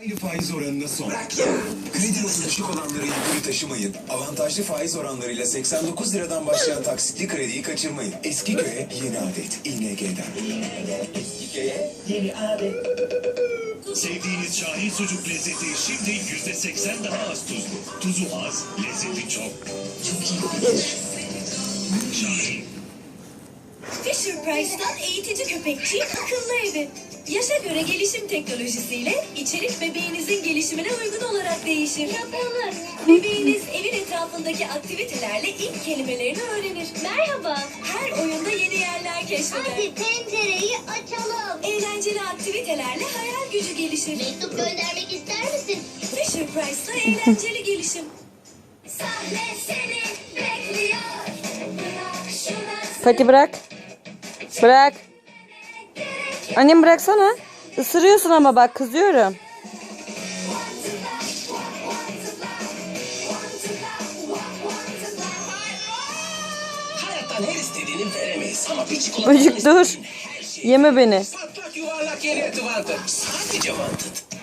Aynı faiz oranına son. Kredi notu düşük olanları yükünü taşımayın. Avantajlı faiz oranlarıyla 89 liradan başlayan taksitli krediyi kaçırmayın. Eski köye yeni adet. İNG'den. Sevdiğiniz Şahin sucuk lezzeti şimdi yüzde seksen daha az tuzlu. Tuzu az, lezzeti çok. Şahin. Fisher Price'tan eğitici köpekçiğin akıllı evi. Yaşa göre gelişim teknolojisiyle içerik bebeğinizin gelişimine uygun olarak değişir. Yapılır. Bebeğiniz evin etrafındaki aktivitelerle ilk kelimelerini öğrenir. Merhaba. Her oyunda yeni yerler keşfeder. Hadi pencereyi açalım. Eğlenceli aktivitelerle hayal gücü gelişir. Mektup göndermek ister misin? Fisher Price'ta eğlenceli gelişim. Sahne seni bekliyor. Bırak şuna Pati bırak. Bırak. Annem bıraksana. Isırıyorsun ama bak kızıyorum. Hayattan her istediğini veremeyiz ama bir çikolata Böcük dur. Yeme beni. Yuvarlak wanted. Sadece wanted.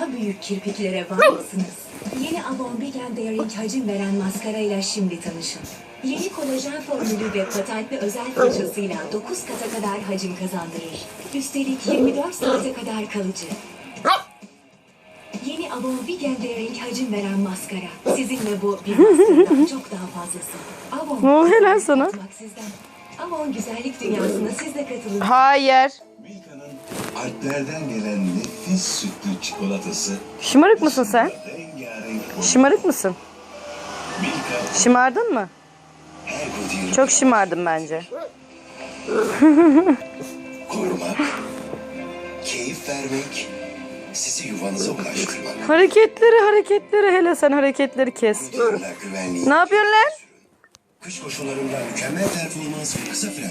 Daha büyük kirpiklere var mısınız? Yeni Avon Big Daring hacim veren maskarayla şimdi tanışın. Yeni kolajen formülü ve patentli özel fırçasıyla 9 kata kadar hacim kazandırır. Üstelik 24 saate kadar kalıcı. Yeni Avon Big Daring hacim veren maskara. Sizinle bu bir maskaradan çok daha fazlası. Avon. Ne oluyor lan sana? Avon güzellik dünyasına siz de katılın. Hayır. Alplerden gelen nefis sütlü çikolatası Şımarık mısın sen? Şımarık mısın? Şımardın mı? Çok şımardım bence. Korumak, keyif vermek, sizi yuvanıza ulaştırmak. Hareketleri hareketleri hele sen hareketleri kes. Ne yapıyorsun lan? Kış koşullarında mükemmel performans ve kısa fren